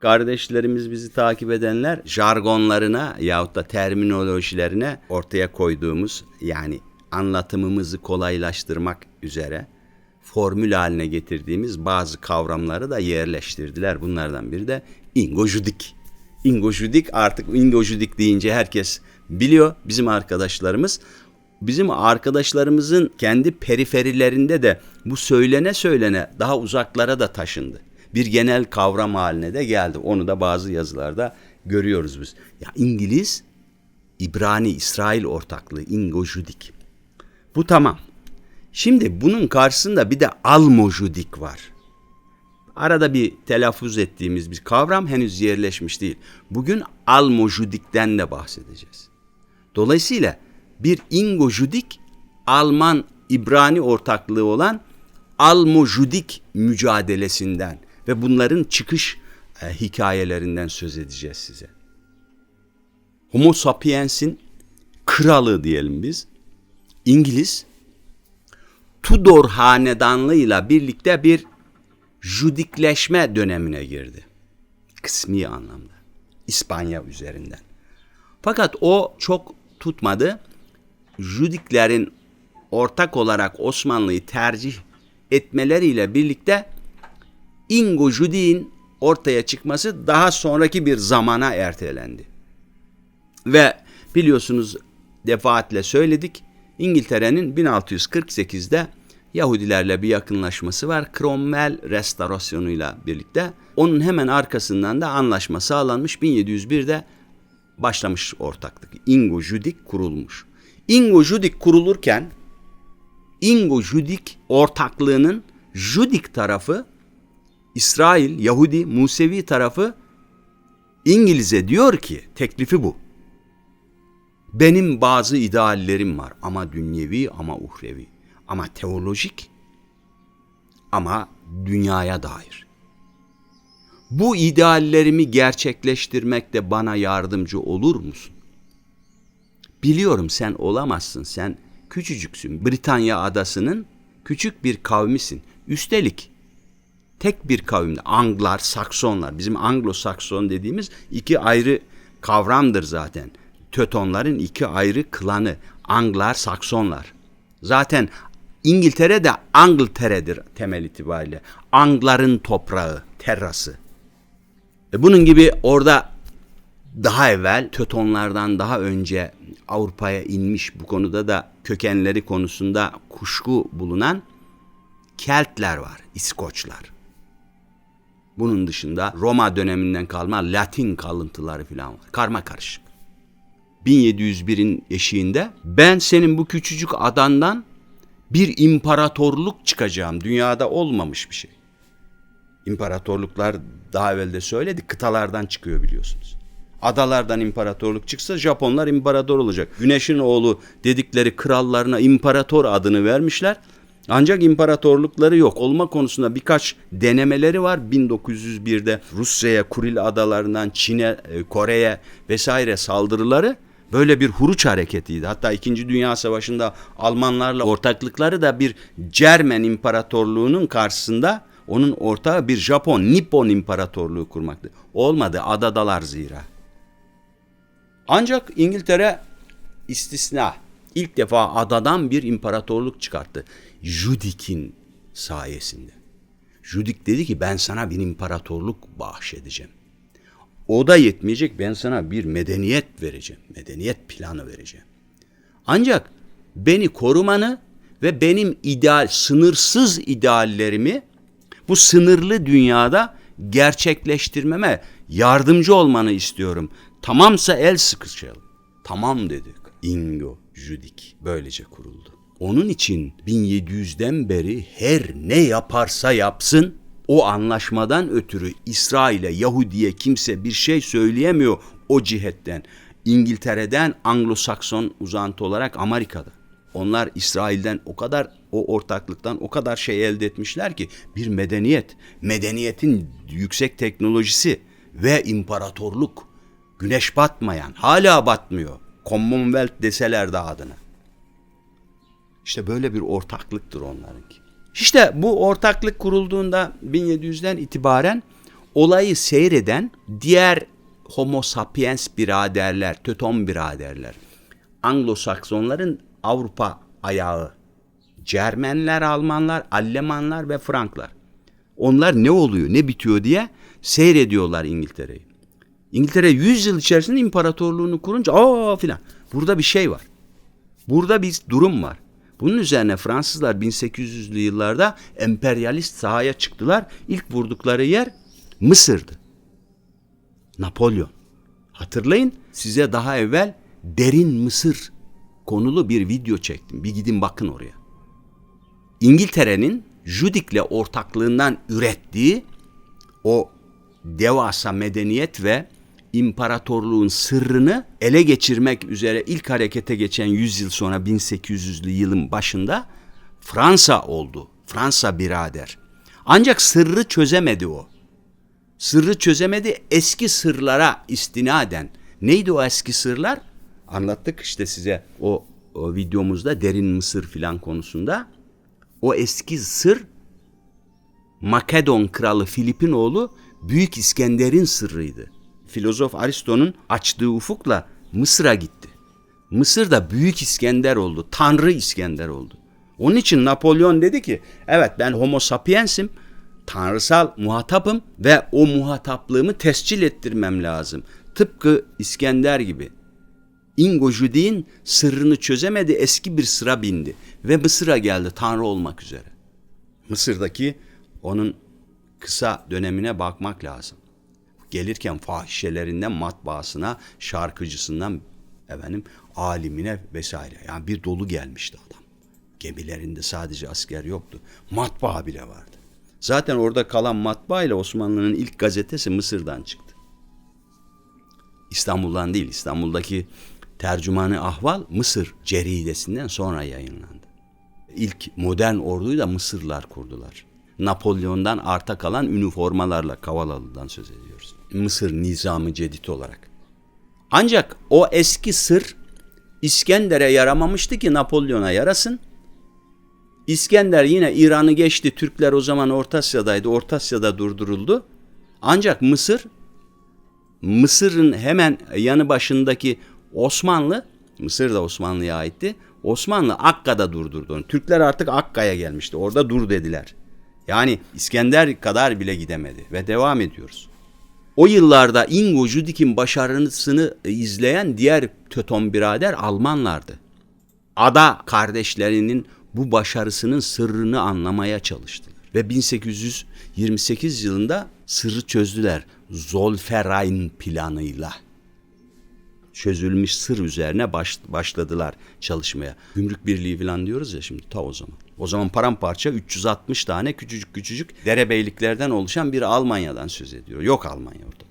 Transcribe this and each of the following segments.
kardeşlerimiz bizi takip edenler jargonlarına yahut da terminolojilerine ortaya koyduğumuz yani anlatımımızı kolaylaştırmak üzere formül haline getirdiğimiz bazı kavramları da yerleştirdiler. Bunlardan biri de ingojudik. Ingojudik artık ingojudik deyince herkes biliyor bizim arkadaşlarımız. Bizim arkadaşlarımızın kendi periferilerinde de bu söylene söylene daha uzaklara da taşındı. Bir genel kavram haline de geldi. Onu da bazı yazılarda görüyoruz biz. Ya İngiliz, İbrani, İsrail ortaklığı, ingojudik. Bu tamam. Şimdi bunun karşısında bir de almojudik var. Arada bir telaffuz ettiğimiz bir kavram henüz yerleşmiş değil. Bugün almojudikten de bahsedeceğiz. Dolayısıyla bir ingojudik Alman İbrani ortaklığı olan almojudik mücadelesinden ve bunların çıkış e, hikayelerinden söz edeceğiz size. Homo sapiens'in kralı diyelim biz. İngiliz Tudor hanedanlığıyla birlikte bir judikleşme dönemine girdi. Kısmi anlamda. İspanya üzerinden. Fakat o çok tutmadı. Judiklerin ortak olarak Osmanlı'yı tercih etmeleriyle birlikte Ingo Judik'in ortaya çıkması daha sonraki bir zamana ertelendi. Ve biliyorsunuz defaatle söyledik İngiltere'nin 1648'de Yahudilerle bir yakınlaşması var. Cromwell restorasyonuyla birlikte. Onun hemen arkasından da anlaşma sağlanmış. 1701'de başlamış ortaklık. Ingo Judik kurulmuş. Ingo Judik kurulurken Ingo Judik ortaklığının Judik tarafı İsrail, Yahudi, Musevi tarafı İngiliz'e diyor ki teklifi bu. Benim bazı ideallerim var ama dünyevi ama uhrevi ama teolojik ama dünyaya dair. Bu ideallerimi gerçekleştirmekte bana yardımcı olur musun? Biliyorum sen olamazsın. Sen küçücüksün. Britanya adasının küçük bir kavmisin. Üstelik tek bir kavimde Anglar, Saksonlar. Bizim Anglo-Sakson dediğimiz iki ayrı kavramdır zaten. Tötonların iki ayrı klanı. Anglar, Saksonlar. Zaten İngiltere de Angletere'dir temel itibariyle. Angların toprağı, terrası. E bunun gibi orada daha evvel Tötonlardan daha önce Avrupa'ya inmiş bu konuda da kökenleri konusunda kuşku bulunan Keltler var, İskoçlar. Bunun dışında Roma döneminden kalma Latin kalıntıları falan var. Karma karışık. 1701'in eşiğinde ben senin bu küçücük adandan bir imparatorluk çıkacağım. Dünyada olmamış bir şey. İmparatorluklar daha evvel de söyledik kıtalardan çıkıyor biliyorsunuz. Adalardan imparatorluk çıksa Japonlar imparator olacak. Güneşin oğlu dedikleri krallarına imparator adını vermişler. Ancak imparatorlukları yok. Olma konusunda birkaç denemeleri var. 1901'de Rusya'ya, Kuril adalarından Çin'e, e, Kore'ye vesaire saldırıları böyle bir huruç hareketiydi. Hatta 2. Dünya Savaşı'nda Almanlarla ortaklıkları da bir Cermen İmparatorluğu'nun karşısında onun ortağı bir Japon, Nippon İmparatorluğu kurmaktı. Olmadı, adadalar zira. Ancak İngiltere istisna. İlk defa adadan bir imparatorluk çıkarttı. Judik'in sayesinde. Judik dedi ki ben sana bir imparatorluk bahşedeceğim. O da yetmeyecek ben sana bir medeniyet vereceğim. Medeniyet planı vereceğim. Ancak beni korumanı ve benim ideal, sınırsız ideallerimi bu sınırlı dünyada gerçekleştirmeme yardımcı olmanı istiyorum. Tamamsa el sıkışalım. Tamam dedik. Ingo Judik böylece kuruldu. Onun için 1700'den beri her ne yaparsa yapsın o anlaşmadan ötürü İsrail'e, Yahudi'ye kimse bir şey söyleyemiyor o cihetten. İngiltere'den Anglo-Sakson uzantı olarak Amerika'da. Onlar İsrail'den o kadar o ortaklıktan o kadar şey elde etmişler ki bir medeniyet, medeniyetin yüksek teknolojisi ve imparatorluk. Güneş batmayan, hala batmıyor. Commonwealth deseler de adına. İşte böyle bir ortaklıktır onlarınki. İşte bu ortaklık kurulduğunda 1700'den itibaren olayı seyreden diğer homo sapiens biraderler, töton biraderler, Anglo-Saksonların Avrupa ayağı, Cermenler, Almanlar, Almanlar ve Franklar. Onlar ne oluyor, ne bitiyor diye seyrediyorlar İngiltere'yi. İngiltere 100 yıl içerisinde imparatorluğunu kurunca aa filan. Burada bir şey var. Burada bir durum var. Bunun üzerine Fransızlar 1800'lü yıllarda emperyalist sahaya çıktılar. İlk vurdukları yer Mısır'dı. Napolyon. Hatırlayın size daha evvel Derin Mısır konulu bir video çektim. Bir gidin bakın oraya. İngiltere'nin Judik'le ortaklığından ürettiği o devasa medeniyet ve imparatorluğun sırrını ele geçirmek üzere ilk harekete geçen 100 yıl sonra 1800'lü yılın başında Fransa oldu. Fransa birader. Ancak sırrı çözemedi o. Sırrı çözemedi eski sırlara istinaden. Neydi o eski sırlar? Anlattık işte size o, o videomuzda derin Mısır filan konusunda. O eski sır Makedon kralı Filip'in oğlu Büyük İskender'in sırrıydı. Filozof Aristo'nun açtığı ufukla Mısır'a gitti. Mısır'da Büyük İskender oldu. Tanrı İskender oldu. Onun için Napolyon dedi ki evet ben homo sapiensim, tanrısal muhatapım ve o muhataplığımı tescil ettirmem lazım. Tıpkı İskender gibi. Ingo Judik'in sırrını çözemedi eski bir sıra bindi ve Mısır'a geldi tanrı olmak üzere. Mısır'daki onun kısa dönemine bakmak lazım. Gelirken fahişelerinden matbaasına, şarkıcısından efendim alimine vesaire. Yani bir dolu gelmişti adam. Gemilerinde sadece asker yoktu. Matbaa bile vardı. Zaten orada kalan matbaa ile Osmanlı'nın ilk gazetesi Mısır'dan çıktı. İstanbul'dan değil, İstanbul'daki tercümanı ahval Mısır ceridesinden sonra yayınlandı. İlk modern orduyu da Mısırlar kurdular. Napolyon'dan arta kalan üniformalarla Kavalalı'dan söz ediyoruz. Mısır nizamı cedid olarak. Ancak o eski sır İskender'e yaramamıştı ki Napolyon'a yarasın. İskender yine İran'ı geçti. Türkler o zaman Orta Asya'daydı. Orta Asya'da durduruldu. Ancak Mısır, Mısır'ın hemen yanı başındaki Osmanlı, Mısır da Osmanlı'ya aitti. Osmanlı Akka'da durdurdu. Türkler artık Akka'ya gelmişti. Orada dur dediler. Yani İskender kadar bile gidemedi ve devam ediyoruz. O yıllarda Ingo Judik'in başarısını izleyen diğer Töton birader Almanlardı. Ada kardeşlerinin bu başarısının sırrını anlamaya çalıştılar. Ve 1828 yılında sırrı çözdüler. Zolferain planıyla çözülmüş sır üzerine baş, başladılar çalışmaya. Gümrük Birliği falan diyoruz ya şimdi ta o zaman. O zaman paramparça 360 tane küçücük küçücük derebeyliklerden oluşan bir Almanya'dan söz ediyor. Yok Almanya orada.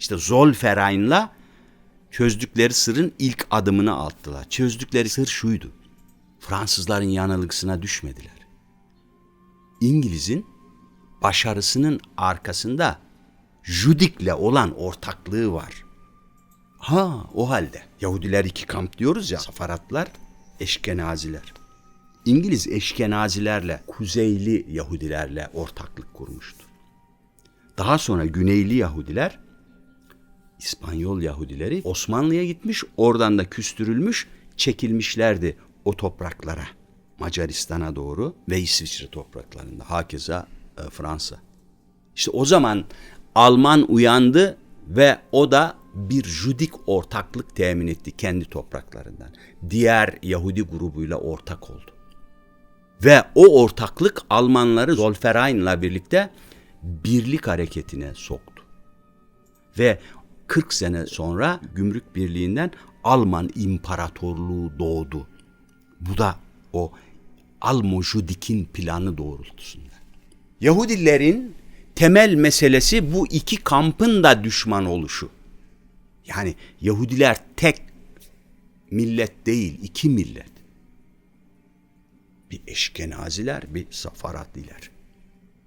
İşte Zollverein'la çözdükleri sırın ilk adımını attılar. Çözdükleri sır şuydu. Fransızların yanılgısına düşmediler. İngiliz'in başarısının arkasında Judik'le olan ortaklığı var. Ha o halde Yahudiler iki kamp diyoruz ya Safaratlar, Eşkenaziler. İngiliz Eşkenazilerle Kuzeyli Yahudilerle ortaklık kurmuştu. Daha sonra Güneyli Yahudiler İspanyol Yahudileri Osmanlı'ya gitmiş, oradan da küstürülmüş, çekilmişlerdi o topraklara. Macaristan'a doğru ve İsviçre topraklarında. Hakeza e, Fransa. İşte o zaman Alman uyandı ve o da bir Judik ortaklık temin etti kendi topraklarından. Diğer Yahudi grubuyla ortak oldu. Ve o ortaklık Almanları Zolferain'la birlikte birlik hareketine soktu. Ve 40 sene sonra Gümrük Birliği'nden Alman İmparatorluğu doğdu. Bu da o Almojudik'in planı doğrultusunda. Yahudilerin temel meselesi bu iki kampın da düşman oluşu. Yani Yahudiler tek millet değil, iki millet. Bir eşkenaziler, bir safaratliler.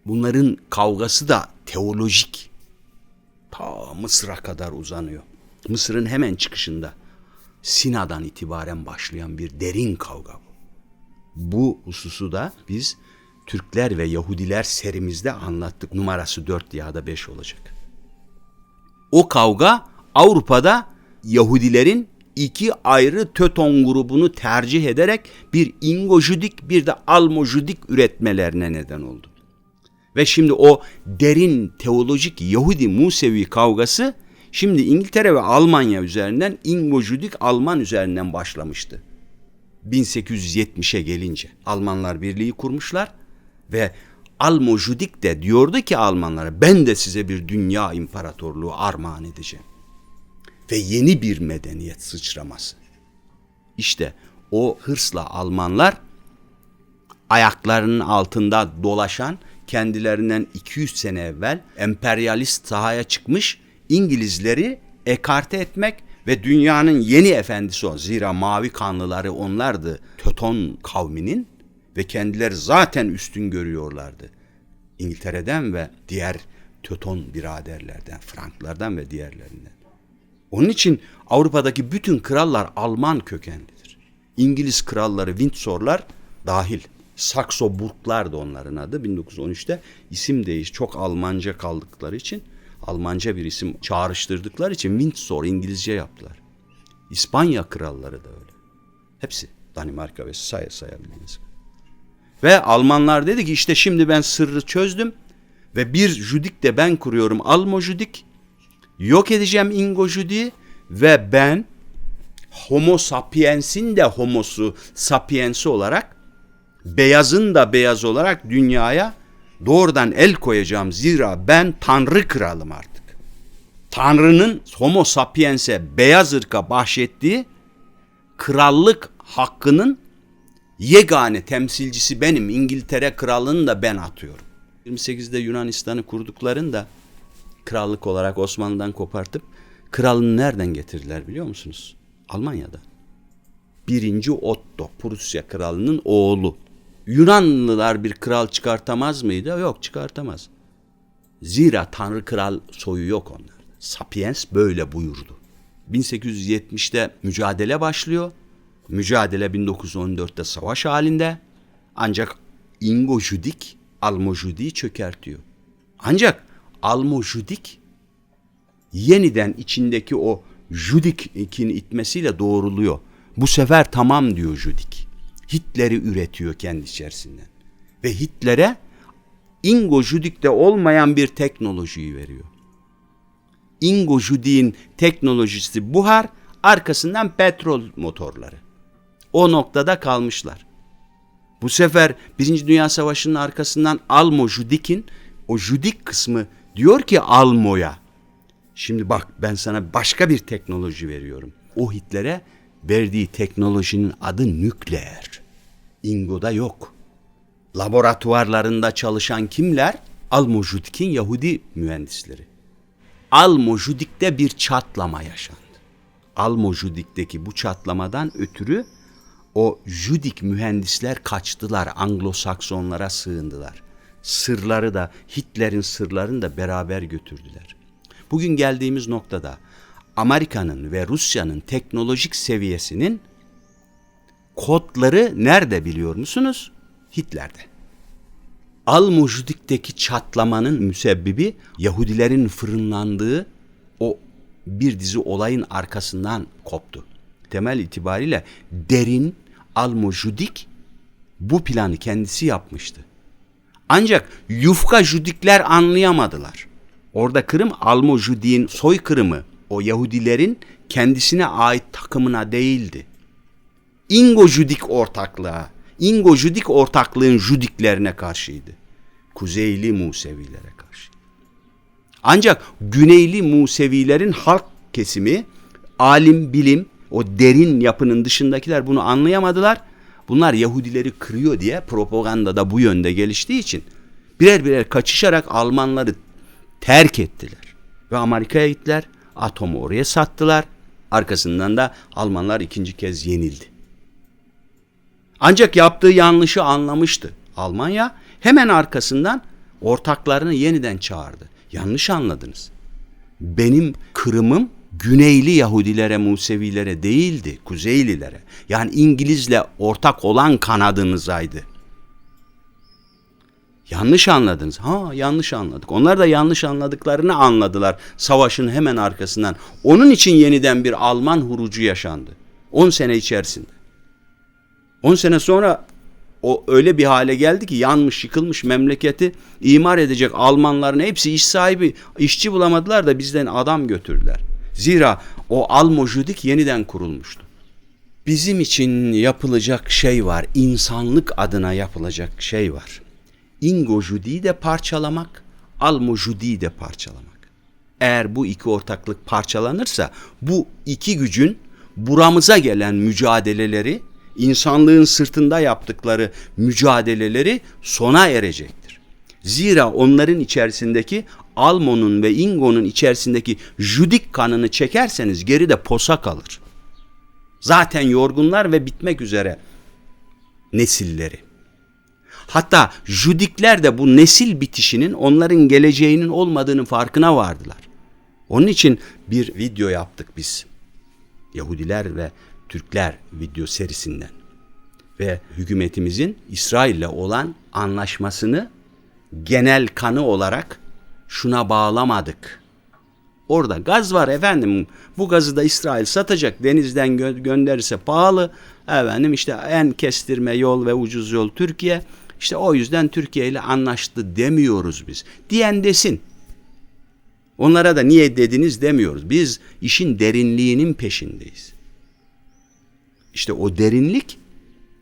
Bunların kavgası da teolojik. Ta Mısır'a kadar uzanıyor. Mısır'ın hemen çıkışında Sina'dan itibaren başlayan bir derin kavga bu. Bu hususu da biz Türkler ve Yahudiler serimizde anlattık. Numarası 4 ya da 5 olacak. O kavga Avrupa'da Yahudilerin iki ayrı Töton grubunu tercih ederek bir Ingojudik bir de Almojudik üretmelerine neden oldu. Ve şimdi o derin teolojik Yahudi Musevi kavgası şimdi İngiltere ve Almanya üzerinden Ingojudik Alman üzerinden başlamıştı. 1870'e gelince Almanlar birliği kurmuşlar ve Almojudik de diyordu ki Almanlara ben de size bir dünya imparatorluğu armağan edeceğim. Ve yeni bir medeniyet sıçraması. İşte o hırsla Almanlar ayaklarının altında dolaşan kendilerinden 200 sene evvel emperyalist sahaya çıkmış İngilizleri ekarte etmek ve dünyanın yeni efendisi o. Zira mavi kanlıları onlardı Töton kavminin ve kendileri zaten üstün görüyorlardı. İngiltere'den ve diğer Töton biraderlerden, Franklardan ve diğerlerinden. Onun için Avrupa'daki bütün krallar Alman kökenlidir. İngiliz kralları Windsor'lar dahil. Sakso Burglar da onların adı. 1913'te isim değiş çok Almanca kaldıkları için Almanca bir isim çağrıştırdıkları için Windsor İngilizce yaptılar. İspanya kralları da öyle. Hepsi Danimarka ve say sayabiliriz. Ve Almanlar dedi ki işte şimdi ben sırrı çözdüm ve bir judik de ben kuruyorum Almo judik. Yok edeceğim Ingo judiği ve ben Homo sapiens'in de homosu sapiensi olarak beyazın da beyaz olarak dünyaya doğrudan el koyacağım. Zira ben Tanrı kralım artık. Tanrı'nın Homo sapiens'e beyaz ırka bahşettiği krallık hakkının yegane temsilcisi benim. İngiltere krallığını da ben atıyorum. 28'de Yunanistan'ı kurduklarında krallık olarak Osmanlı'dan kopartıp kralını nereden getirdiler biliyor musunuz? Almanya'da. Birinci Otto, Prusya kralının oğlu. Yunanlılar bir kral çıkartamaz mıydı? Yok çıkartamaz. Zira Tanrı kral soyu yok onlarda. Sapiens böyle buyurdu. 1870'te mücadele başlıyor. Mücadele 1914'te savaş halinde. Ancak Ingo Judik Almo Judik'i çökertiyor. Ancak Almo Judik yeniden içindeki o Judik'in itmesiyle doğruluyor. Bu sefer tamam diyor Judik. Hitler'i üretiyor kendi içerisinden. Ve Hitler'e Ingo Judik'te olmayan bir teknolojiyi veriyor. Ingo Judik'in teknolojisi buhar, arkasından petrol motorları. O noktada kalmışlar. Bu sefer Birinci Dünya Savaşı'nın arkasından Almo Judik'in o Judik kısmı diyor ki Almo'ya şimdi bak ben sana başka bir teknoloji veriyorum. O Hitler'e verdiği teknolojinin adı nükleer. Ingo'da yok. Laboratuvarlarında çalışan kimler? Almojudik'in Yahudi mühendisleri. Almojudik'te bir çatlama yaşandı. Almojudik'teki bu çatlamadan ötürü o Judik mühendisler kaçtılar, Anglo-Saksonlara sığındılar. Sırları da Hitler'in sırlarını da beraber götürdüler. Bugün geldiğimiz noktada Amerika'nın ve Rusya'nın teknolojik seviyesinin kodları nerede biliyor musunuz? Hitler'de. Al-Mujudik'teki çatlamanın müsebbibi Yahudilerin fırınlandığı o bir dizi olayın arkasından koptu. Temel itibariyle derin Al-Mujudik bu planı kendisi yapmıştı. Ancak yufka Judikler anlayamadılar. Orada Kırım Almojudik'in soykırımı o Yahudilerin kendisine ait takımına değildi. Ingo Judik ortaklığa, Ingo Judik ortaklığın Judiklerine karşıydı. Kuzeyli Musevilere karşı. Ancak Güneyli Musevilerin halk kesimi, alim, bilim, o derin yapının dışındakiler bunu anlayamadılar. Bunlar Yahudileri kırıyor diye propaganda da bu yönde geliştiği için birer birer kaçışarak Almanları terk ettiler. Ve Amerika'ya gittiler. Atomu oraya sattılar. Arkasından da Almanlar ikinci kez yenildi. Ancak yaptığı yanlışı anlamıştı. Almanya hemen arkasından ortaklarını yeniden çağırdı. Yanlış anladınız. Benim kırımım Güneyli Yahudilere, Musevilere değildi, Kuzeylilere. Yani İngilizle ortak olan kanadınızaydı. Yanlış anladınız. Ha yanlış anladık. Onlar da yanlış anladıklarını anladılar savaşın hemen arkasından. Onun için yeniden bir Alman hurucu yaşandı. 10 sene içerisinde. 10 sene sonra o öyle bir hale geldi ki yanmış yıkılmış memleketi imar edecek Almanların hepsi iş sahibi işçi bulamadılar da bizden adam götürdüler. Zira o Almojudik yeniden kurulmuştu. Bizim için yapılacak şey var. insanlık adına yapılacak şey var. Ingo Judi'yi de parçalamak, Almo Judi'yi de parçalamak. Eğer bu iki ortaklık parçalanırsa bu iki gücün buramıza gelen mücadeleleri, insanlığın sırtında yaptıkları mücadeleleri sona erecektir. Zira onların içerisindeki Almo'nun ve Ingo'nun içerisindeki Judik kanını çekerseniz geride posa kalır. Zaten yorgunlar ve bitmek üzere nesilleri. Hatta Judikler de bu nesil bitişinin onların geleceğinin olmadığının farkına vardılar. Onun için bir video yaptık biz. Yahudiler ve Türkler video serisinden. Ve hükümetimizin İsrail'le olan anlaşmasını genel kanı olarak şuna bağlamadık. Orada gaz var efendim. Bu gazı da İsrail satacak. Denizden gö- gönderirse pahalı. Efendim işte en kestirme yol ve ucuz yol Türkiye. İşte o yüzden Türkiye ile anlaştı demiyoruz biz. Diyen desin. Onlara da niye dediniz demiyoruz. Biz işin derinliğinin peşindeyiz. İşte o derinlik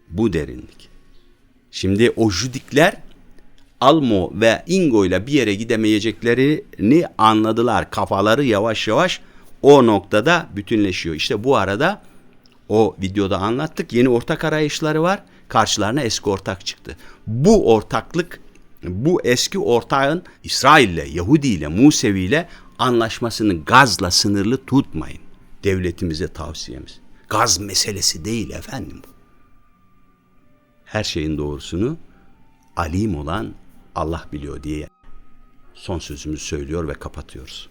bu derinlik. Şimdi o judikler Almo ve Ingo ile bir yere gidemeyeceklerini anladılar. Kafaları yavaş yavaş o noktada bütünleşiyor. İşte bu arada o videoda anlattık. Yeni ortak arayışları var. Karşılarına eski ortak çıktı. Bu ortaklık bu eski ortağın İsrail ile, Yahudi ile, Musevi ile anlaşmasını gazla sınırlı tutmayın. Devletimize tavsiyemiz. Gaz meselesi değil efendim. Her şeyin doğrusunu alim olan Allah biliyor diye son sözümüzü söylüyor ve kapatıyoruz.